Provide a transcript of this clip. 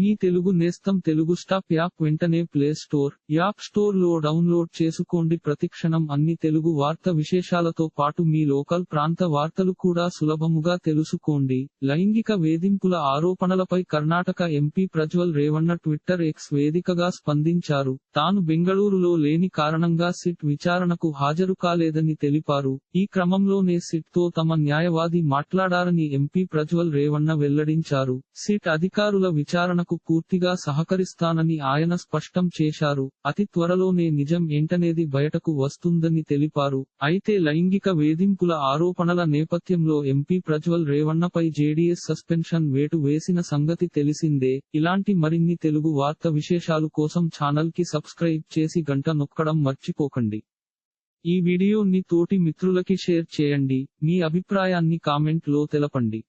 మీ తెలుగు నేస్తం Telugu stop app వెంటనే play store app స్టోర్లో డౌన్లోడ్ చేసుకోండి. ప్రతిక్షణం అన్ని తెలుగు వార్త విశేషాలతో పాటు మీ లోకల్ ప్రాంత వార్తలు కూడా సులభముగా తెలుసుకోండి. లైంగిక వేధింపుల ఆరోపణలపై Karnataka MP Prajwal Revanna Twitter X వేదికగా స్పందించారు. తాను బెంగళూరులో లేని కారణంగా సిట్ విచారణకు హాజరు కాలేదని తెలిపారు. ఈ క్రమంలోనే సిట్తో తమ న్యాయవాది మాట్లాడారని ఎంపీ ప్రజ్వల్ రేవణ్ణ వెల్లడించారు. సిట్ అధికారుల విచారణ విచారణకు పూర్తిగా సహకరిస్తానని ఆయన స్పష్టం చేశారు. అతి త్వరలోనే నిజం ఏంటనేది బయటకు వస్తుందని తెలిపారు. అయితే లైంగిక వేధింపుల ఆరోపణల నేపథ్యంలో ఎంపీ ప్రజ్వల్ రేవణ్ణపై జేడీఎస్ సస్పెన్షన్ వేటు వేసిన సంగతి తెలిసిందే. ఇలాంటి మరిన్ని తెలుగు వార్త విశేషాలు కోసం ఛానల్కి సబ్స్క్రైబ్ చేసి గంట నొక్కడం మర్చిపోకండి. ఈ వీడియోని తోటి మిత్రులకి షేర్ చేయండి. మీ అభిప్రాయాన్ని కామెంట్లో తెలపండి.